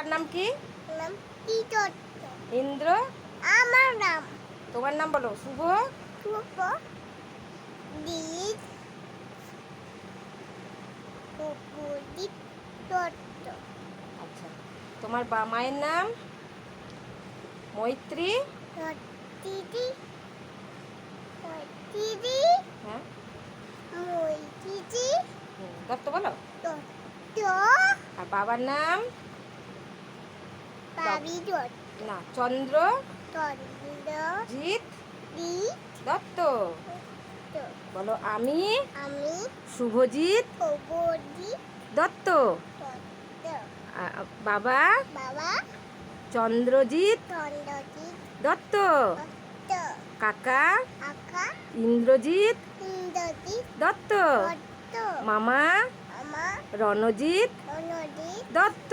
কাকার নাম কি? ইন্দ্র। আমার নাম। তোমার নাম বলো শুভ? শুভ আচ্ছা তোমার বা মায়ের নাম? মৈত্রী। দিদি দিদি হ্যাঁ। হুম, দত্ত বলো। দত্ত। আর বাবার নাম? না চন্দ্র জিৎ দত্ত। বলো আমি আমি শুভজিৎ দত্ত। বাবা বাবা চন্দ্রজিৎ দত্ত। কাকা ইন্দ্রজিৎ দত্ত। দত্ত। মামা রণজিৎ দত্ত। দত্ত।